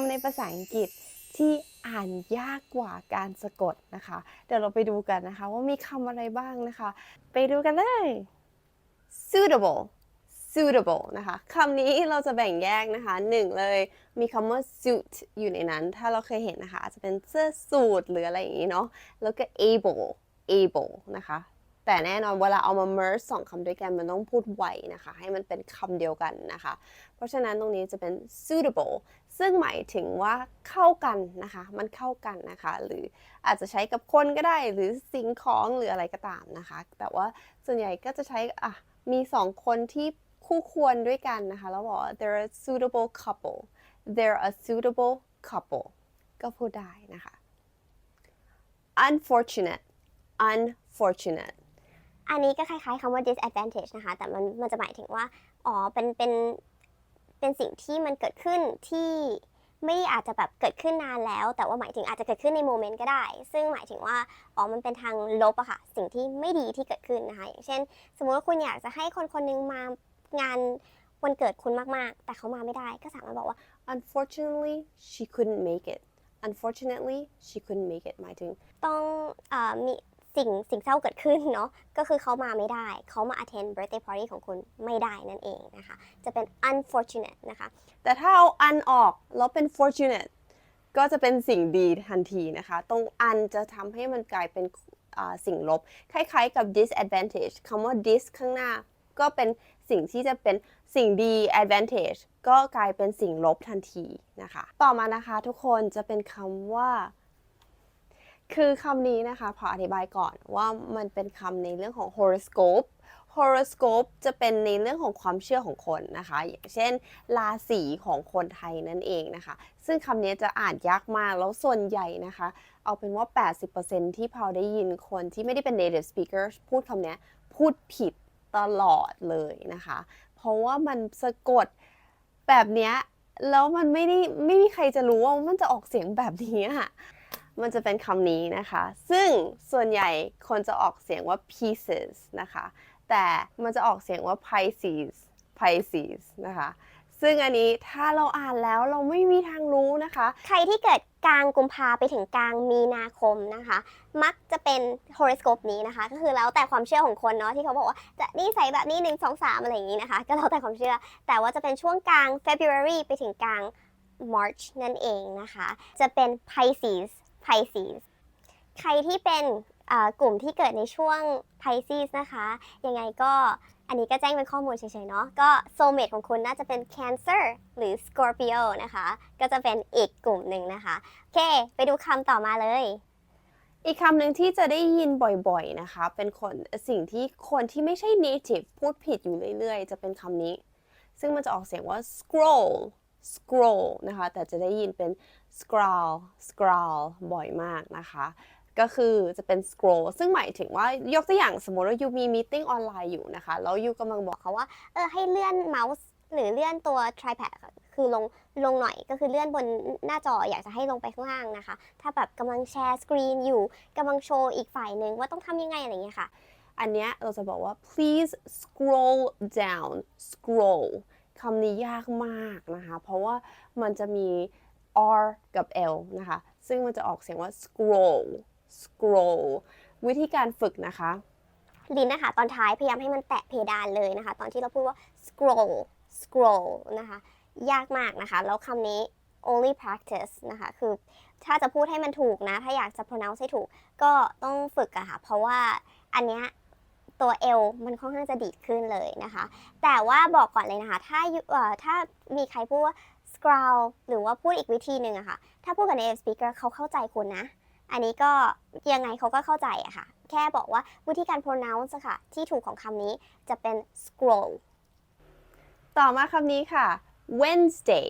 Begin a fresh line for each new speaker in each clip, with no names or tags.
ำในภาษาอังกฤษที่อ่านยากกว่าการสะกดนะคะ เดี๋ยวเราไปดูกันนะคะ ว่ามีคำอะไรบ้างนะคะ ไปดูกันเลย suitable suitable นะคะคำนี้เราจะแบ่งแยกนะคะหนึ่งเลยมีคำว่า suit อยู่ในนั้น ถ้าเราเคยเห็นนะคะ อาจจะเป็นเสื้อสูทหรืออะไรอย่างนี้เนาะแล้วก็ able able นะคะ แต่แน่นอนเวลาเอามา merge สองคำด้วยกันมันต้องพูดไวนะคะ ให้มันเป็นคำเดียวกันนะคะ เพราะฉะนั้นตรงนี้จะเป็น suitable ซึ่งหมายถึงว่าเข้ากันนะคะ มันเข้ากันนะคะ หรืออาจจะใช้กับคนก็ได้ หรือสิ่งของหรืออะไรก็ตามนะคะ แต่ว่าส่วนใหญ่ก็จะใช้อะมีสองคนที่คู่ควรด้วยกันนะคะ แล้วบอก they're a suitable couple they're a suitable couple ก็พูดได้นะคะ unfortunate unfortunate
อันนี้ก็คล้ายๆคำว่า disadvantage นะคะ แต่มันมันจะหมายถึงว่า อ๋อ เป็น เป็น เป็นสิ่งที่มันเกิดขึ้นที่ไม่ได้อาจจะแบบเกิดขึ้นนานแล้ว แต่ว่าหมายถึงอาจจะเกิดขึ้นในโมเมนต์ก็ได้ ซึ่งหมายถึงว่าอ๋อมันเป็นทางลบอะค่ะ สิ่งที่ไม่ดีที่เกิดขึ้นนะคะ อย่างเช่น สมมติว่าคุณอยากจะให้คนคนหนึงมางานวันเกิดคุณมากๆ แต่เขามาไม่ได้ก็สามารถบอกว่า
unfortunately she couldn't make it unfortunately she couldn't make it หมายถึง
ต้องอมี สิ่งสิ่งเศร้าเกิดขึ้นเนาะก็คือเขามาไม่ได้ เขามา attend birthday party ของคุณไม่ได้นั่นเองนะคะ จะเป็น unfortunate นะคะ
แต่ถ้าเอา un ออกแล้วเป็น fortunate ก็จะเป็นสิ่งดีทันทีนะคะ ตรง un จะทำให้มันกลายเป็นสิ่งลบ คล้ายๆกับ disadvantage คำว่า dis ข้างหน้า ก็เป็นสิ่งที่จะเป็นสิ่งดี advantage ก็กลายเป็นสิ่งลบทันทีนะคะ ต่อมานะคะทุกคนจะเป็นคำว่า คือคำนี้นะคะพออธิบายก่อนว่ามันเป็นคำในเรื่องของ horoscope horoscope จะเป็นในเรื่องของความเชื่อของคนนะคะ อย่างเช่น ราศีของคนไทยนั่นเองนะคะ ซึ่งคำนี้จะอ่านยากมาก แล้วส่วนใหญ่นะคะ เอาเป็นว่า 80%ที่พอได้ยินคนที่ไม่ได้เป็น native speaker พูดคำนี้พูดผิดตลอดเลยนะคะ เพราะว่ามันสะกดแบบนี้แล้วมันไม่ได้ไม่มีใครจะรู้ว่ามันจะออกเสียงแบบนี้อะ มันจะเป็นคำนี้นะคะ ซึ่งส่วนใหญ่คนจะออกเสียงว่า pieces นะคะ แต่มันจะออกเสียงว่า Pisces Pisces นะคะ ซึ่งอันนี้ถ้าเราอ่านแล้วเราไม่มีทางรู้นะคะ
ใครที่เกิดกลางกุมภาไปถึงกลางมีนาคมนะคะ มักจะเป็น horoscope นี้นะคะ ก็คือแล้วแต่ความเชื่อของคนเนาะที่เขาบอกว่าจะนิสัยแบบนี้ 1 2 3 อะไรอย่างนี้นะคะ ก็แล้วแต่ความเชื่อ แต่ว่าจะเป็นช่วงกลาง February ไปถึงกลาง March นั่นเองนะคะ จะเป็น Pisces Pisces ใครที่เป็นอ่ากลุ่มที่เกิดในช่วง Pisces นะคะ ยังไงก็อันนี้ก็แจ้งเป็นข้อมูลเฉยๆเนาะก็โซเมตของคุณน่าจะเป็น Cancer หรือ Scorpio นะคะ ก็จะเป็นอีกกลุ่มหนึ่งนะคะ โอเค ไปดูคำต่อมาเลย
อีกคำหนึ่งที่จะได้ยินบ่อยๆนะคะ เป็นคนสิ่งที่คนที่ไม่ใช่ native พูดผิดอยู่เรื่อยๆ จะเป็นคำนี้ ซึ่งมันจะออกเสียงว่า scroll scroll นะคะ แต่จะได้ยินเป็น scroll scroll บ่อยมากนะคะ ก็คือจะเป็น scroll ซึ่งหมายถึงว่ายกตัวอย่างสมมติว่ายูมีมีติ้งออนไลน์อยู่นะคะ แล้วยูกำลังบอก
เขาว่า เออให้เลื่อนเมาส์หรือเลื่อนตัว tripod คือลงลงหน่อยก็คือเลื่อนบนหน้าจออยากจะให้ลงไปข้างล่างนะคะ ถ้าแบบกำลังแชร์สกรีนอยู่กำลังโชว์อีกฝ่ายหนึ่งว่าต้องทำยังไงอะไรเงี้ยค่ะ
อันเนี้ยเราจะบอกว่า please scroll down scroll คำนี้ยากมากนะคะ เพราะว่ามันจะมี r กับ l นะคะ ซึ่งมันจะออกเสียงว่า scroll scroll วิธีการฝึกนะคะ
ลิ้นนะคะ ตอนท้ายพยายามให้มันแตะเพดานเลยนะคะ ตอนที่เราพูดว่า scroll scroll นะคะ ยากมากนะคะ แล้วคำนี้ only practice นะคะ คือถ้าจะพูดให้มันถูกนะ ถ้าอยากจะ pronounce ให้ถูก ก็ต้องฝึกอะค่ะ เพราะว่าอันเนี้ยตัว L มันค่อนข้างจะดีดขึ้นเลยนะคะ แต่ว่าบอกก่อนเลยนะคะ ถ้าถ้ามีใครพูดว่า ground หรือว่าพูดอีกวิธีหนึ่งอะค่ะ ถ้าพูดกับ native speaker เขาเข้าใจคุณนะ อันนี้ก็ยังไงเขาก็เข้าใจอะค่ะ แค่บอกว่าวิธีการ pronounce อะค่ะ ที่ถูกของคำนี้จะเป็น scroll
ต่อมาคำนี้ค่ะ Wednesday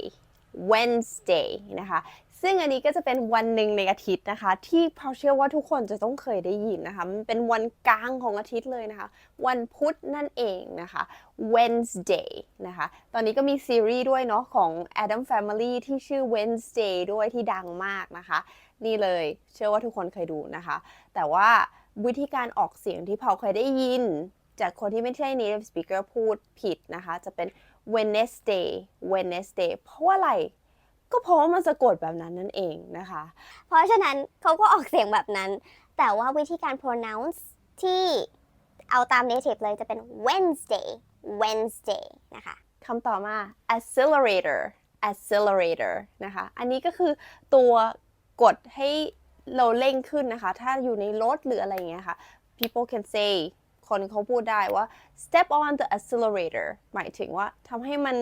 Wednesday นะคะ ซึ่งอันนี้ก็จะเป็นวันหนึ่งในอาทิตย์นะคะ ที่พอเชื่อว่าทุกคนจะต้องเคยได้ยินนะคะ มันเป็นวันกลางของอาทิตย์เลยนะคะ วันพุธนั่นเองนะคะ Wednesday นะคะ ตอนนี้ก็มีซีรีส์ด้วยเนาะของ Adam Family ที่ชื่อ Wednesday ด้วยที่ดังมากนะคะ นี่เลยเชื่อว่าทุกคนเคยดูนะคะ แต่ว่าวิธีการออกเสียงที่พอเคยได้ยิน จากคนที่ไม่ใช่ native speaker พูดผิดนะคะ จะเป็น Wednesday Wednesday เพราะว่าอะไร ก็เพราะว่ามันสะกดแบบนั้นนั่นเองนะคะ
เพราะฉะนั้นเขาก็ออกเสียงแบบนั้น แต่ว่าวิธีการ pronounce ที่เอาตาม native เลยจะเป็น Wednesday Wednesday นะคะ
คำต่อมา accelerator accelerator นะคะ อันนี้ก็คือตัวกดให้เราเร่งขึ้นนะคะ ถ้าอยู่ในรถหรืออะไรอย่างเงี้ยค่ะ people can say คนเขาพูดได้ว่า step on the accelerator หมายถึงว่าทำให้มัน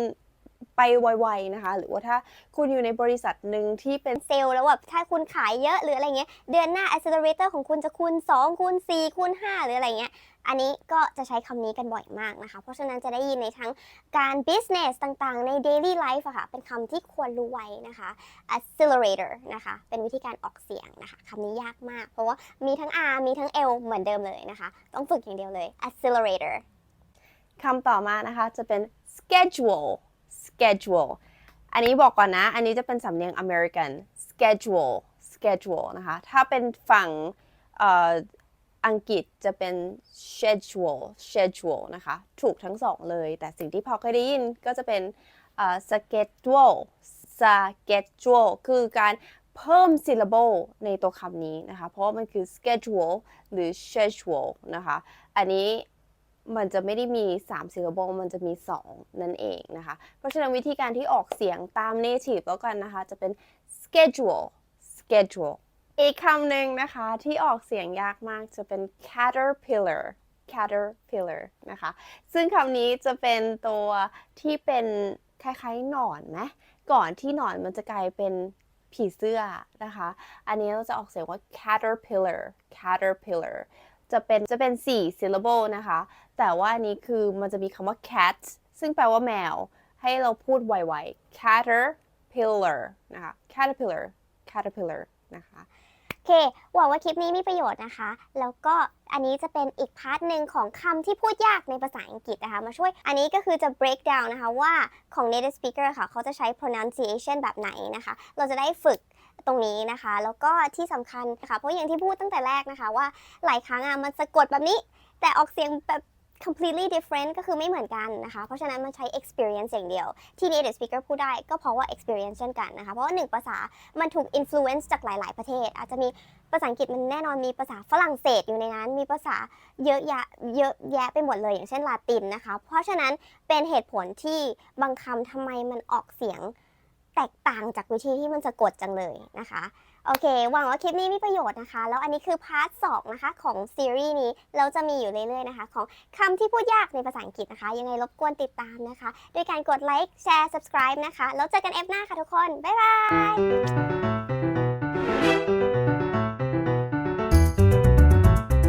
ไปไวๆนะคะ หรือว่าถ้าคุณอยู่ในบริษัทหนึ่งที่เป็น
เซลล์แล้วแบบถ้าคุณขายเยอะหรืออะไรเงี้ยเดือนหน้า accelerator ของคุณจะคูณ2คูณ4คูณ5หรืออะไรเงี้ยอันนี้ก็จะใช้คำนี้กันบ่อยมากนะคะ เพราะฉะนั้นจะได้ยินในทั้งการ business ต่างๆ ใน daily life อะค่ะ เป็นคำที่ควรรู้ไว้นะคะ accelerator นะคะ เป็นวิธีการออกเสียงนะคะคำนี้ยากมาก เพราะว่ามีทั้ง R มีทั้ง L เหมือนเดิมเลยนะคะ ต้องฝึกอย่างเดียวเลย accelerator
คำต่อมานะคะจะเป็น schedule schedule อันนี้บอกก่อนนะ อันนี้จะเป็นสำเนียง American schedule schedule นะคะ ถ้าเป็นฝั่งอังกฤษจะเป็น schedule schedule นะคะ ถูกทั้งสองเลย แต่สิ่งที่พอเคยได้ยินก็จะเป็น schedule schedule คือการเพิ่ม syllable ในตัวคำนี้นะคะ เพราะมันคือ schedule หรือ schedule นะคะ อันนี้ มันจะไม่ได้มี 3 syllable มันจะมี 2 นั่นเองนะคะ เพราะฉะนั้นวิธีการที่ออกเสียงตาม native แล้วกันนะคะ จะเป็น schedule schedule อีกคำหนึ่งนะคะที่ออกเสียงยากมากจะเป็น caterpillar caterpillar นะคะ ซึ่งคำนี้จะเป็นตัวที่เป็นคล้ายๆหนอนไหมก่อนที่หนอนมันจะกลายเป็นผีเสื้อนะคะ อันนี้เราจะออกเสียงว่า caterpillar caterpillar จะเป็นจะเป็น 4 syllable นะคะ แต่ว่าอันนี้คือมันจะมีคำว่า cat ซึ่งแปลว่าแมว ให้เราพูดไวๆ caterpillar นะคะ caterpillar caterpillar นะคะ
โอเค หวังว่าคลิปนี้มีประโยชน์นะคะ แล้วก็อันนี้จะเป็นอีกพาร์ทหนึ่งของคำที่พูดยากในภาษาอังกฤษนะคะ มาช่วย อันนี้ก็คือจะ break down นะคะว่าของ native speaker ค่ะ เขาจะใช้ pronunciation แบบไหนนะคะ เราจะได้ฝึก ตรงนี้นะคะ แล้วก็ที่สำคัญนะคะเพราะอย่างที่พูดตั้งแต่แรกนะคะ ว่าหลายครั้งอะมันสะกดแบบนี้ แต่ออกเสียงแบบ completely different ก็คือไม่เหมือนกันนะคะ เพราะฉะนั้นมันใช้ experience อย่างเดียว ที่ native speaker พูดได้ก็เพราะว่า experience เช่นกันนะคะ เพราะว่าหนึ่งภาษา มันถูก influence จากหลาย ๆ ประเทศ อาจจะมีภาษาอังกฤษมันแน่นอนมีภาษาฝรั่งเศสอยู่ในนั้น มีภาษาเยอะแยะเยอะแยะไปหมดเลยอย่างเช่นลาตินนะคะ เพราะฉะนั้นเป็นเหตุผลที่บางคำทำไมมันออกเสียง แตกต่างจากวิธีที่มันจะกดจังเลยนะคะ โอเค หวังว่าคลิปนี้มีประโยชน์นะคะ แล้วอันนี้คือพาร์ทสองนะคะของซีรีส์นี้เราจะมีอยู่เรื่อยๆนะคะ ของคำที่พูดยากในภาษาอังกฤษนะคะ ยังไงรบกวนติดตามนะคะ ด้วยการกดไลค์แชร์ subscribe นะคะ แล้วเจอกันเอฟหน้าค่ะทุกคน บ๊ายบาย